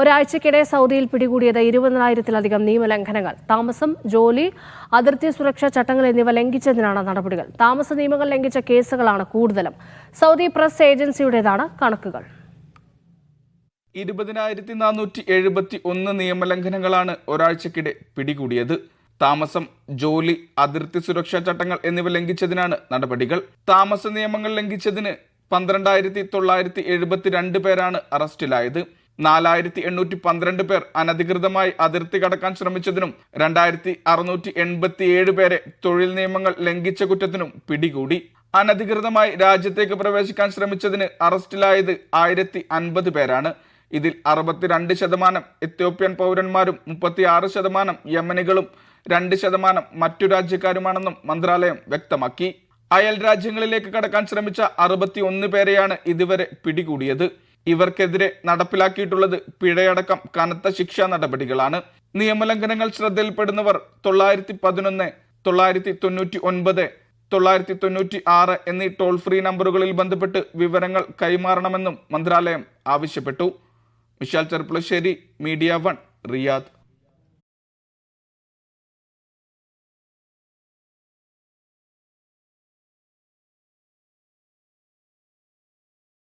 ഒരാഴ്ചക്കിടെ സൗദിയിൽ പിടികൂടിയത് ഇരുപതിനായിരത്തിലധികം നിയമലംഘനങ്ങൾ. താമസം ജോലി അതിർത്തി സുരക്ഷാ ചട്ടങ്ങൾ എന്നിവ ലംഘിച്ചതിനാണ് നടപടികൾ. താമസ നിയമങ്ങൾ ലംഘിച്ച കേസുകളാണ് കൂടുതലും. സൗദി പ്രസ് ഏജൻസിയുടേതാണ് കണക്കുകൾ. ഇരുപതിനായിരത്തി നാനൂറ്റി എഴുപത്തി ഒന്ന് നിയമലംഘനങ്ങളാണ് ഒരാഴ്ചക്കിടെ പിടികൂടിയത്. താമസം ജോലി അതിർത്തി സുരക്ഷാ ചട്ടങ്ങൾ എന്നിവ ലംഘിച്ചതിനാണ് നടപടികൾ. താമസ നിയമങ്ങൾ ലംഘിച്ചതിന് പന്ത്രണ്ടായിരത്തി തൊള്ളായിരത്തി എഴുപത്തിരണ്ട് പേരാണ് അറസ്റ്റിലായത്. നാലായിരത്തി എണ്ണൂറ്റി പന്ത്രണ്ട് പേർ അനധികൃതമായി അതിർത്തി കടക്കാൻ ശ്രമിച്ചതിനും രണ്ടായിരത്തി അറുന്നൂറ്റി എൺപത്തിയേഴ് പേരെ തൊഴിൽ നിയമങ്ങൾ ലംഘിച്ച കുറ്റത്തിനും പിടികൂടി. അനധികൃതമായി രാജ്യത്തേക്ക് പ്രവേശിക്കാൻ ശ്രമിച്ചതിന് അറസ്റ്റിലായത് ആയിരത്തി അൻപത് പേരാണ്. ഇതിൽ അറുപത്തിരണ്ട് ശതമാനം എത്യോപ്യൻ പൗരന്മാരും മുപ്പത്തിയാറ് ശതമാനം യമനികളും രണ്ട് ശതമാനം മറ്റു രാജ്യക്കാരുമാണെന്നും മന്ത്രാലയം വ്യക്തമാക്കി. അയൽ രാജ്യങ്ങളിലേക്ക് കടക്കാൻ ശ്രമിച്ച അറുപത്തി ഒന്ന് പേരെയാണ് ഇതുവരെ പിടികൂടിയത്. ഇവർക്കെതിരെ നടപ്പിലാക്കിയിട്ടുള്ളത് പിഴയടക്കം കനത്ത ശിക്ഷാ നടപടികളാണ്. നിയമലംഘനങ്ങൾ ശ്രദ്ധയിൽപ്പെടുന്നവർ തൊള്ളായിരത്തി പതിനൊന്ന് തൊള്ളായിരത്തി തൊണ്ണൂറ്റി ഒൻപത് തൊള്ളായിരത്തി തൊണ്ണൂറ്റി ആറ് എന്നീ ടോൾ ഫ്രീ നമ്പറുകളിൽ ബന്ധപ്പെട്ട് വിവരങ്ങൾ കൈമാറണമെന്നും മന്ത്രാലയം ആവശ്യപ്പെട്ടു. Vishal Cherpulassery media one Riyadh.